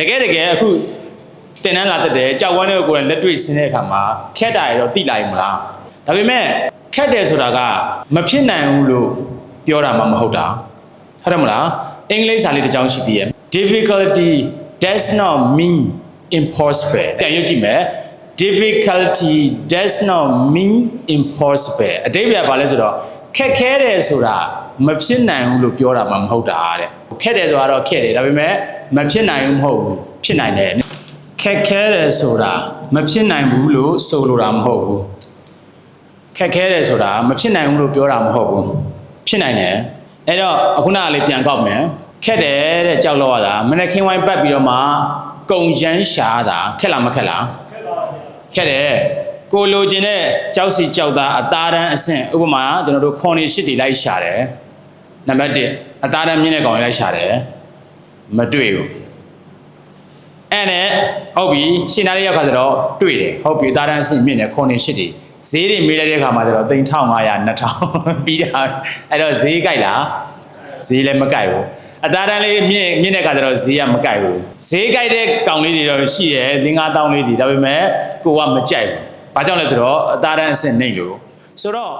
တကယ်တကယ်အခုတင်တန်းလာတက်တယ်ကြောက်ဝမ်းတွေကိုယ်တိုင်လက်တွေ့ဆင်းတဲ့အခါမှာခက်တာရတော့တိလိုက်မလားဒါပေမဲ့ခက်တယ်ဆိုတာကမဖြစ်နိုင်ဘူးလို့ပြောတာမှမဟုတ်တာဟုတ်တယ်မလားအင်္ဂလိပ်စာလေးတစ်ကြောင်းရှိသေးတယ် difficulty does not mean impossible ပြန်ရုပ်ကြည့်မယ် difficulty does not mean impossible အတိတ်ကဘာလဲဆိုတော့ခက်ခဲတယ်ဆိုတာမဖြစ်နိုင်ဘူးလို့ပြောတာမှမဟုတ်တာတဲ့ခက်တယ်ဆိုတာတော့ခက်တယ်ဒါပေမဲ့ မဖြစ်နိုင်ဘူးမဟုတ်ဘူးဖြစ်နိုင်တယ်ခက်ခဲတယ်ဆိုတာမဖြစ်နိုင်ဘူးလို့ဆိုလိုတာမဟုတ်ဘူးခက်ခဲတယ်ဆိုတာမဖြစ်နိုင်ဘူးလို့ပြောတာမဟုတ်ဘူးဖြစ်နိုင်တယ်အဲ့တော့အခုနကလေးပြန်ကောက်မယ်ခက်တယ်တဲ့ကြောက်လို့ရတာမနေ့ခင်းဝိုင်းပတ်ပြီးတော့မှကုံရမ်းရှာတာခက်လားမခက်လားခက်တယ်ကိုလိုချင်တဲ့ကြောက်စီကြောက်သားအသားတန်းအဆင့်ဥပမာကျွန်တော်တို့ခွန်နေရှစ်တီလိုက်ရှာတယ်နံပါတ်1အသားတန်းမြင့်တဲ့ကောင်လေးလိုက်ရှာတယ် မတွေ့ဘူးအဲ့နဲ့ဟုတ်ပြီရှင်းသားလေးရောက်ခါကျတော့တွေ့တယ်ဟုတ်ပြီအသားတန်းအဆင့်မြင့်တယ်ခွန်နေရှစ်တီဈေးတွေမေးလိုက်တဲ့အခါမှာကျတော့3500 2000ပြီးတာအဲ့တော့ဈေးကြိုက်လားဈေးလည်းမကြိုက်ဘူးအသားတန်းလေးမြင့်မြင့်တဲ့ခါကျတော့ဈေးကမကြိုက်ဘူးဈေးကြိုက်တဲ့ကောင်လေးတွေတော့ရှိတယ်5 5000လေးတွေဒါပေမဲ့ကိုကမကြိုက်ဘူးဘာကြောင့်လဲဆိုတော့အသားတန်းအဆင့်နှိမ့်လို့ဆိုတော့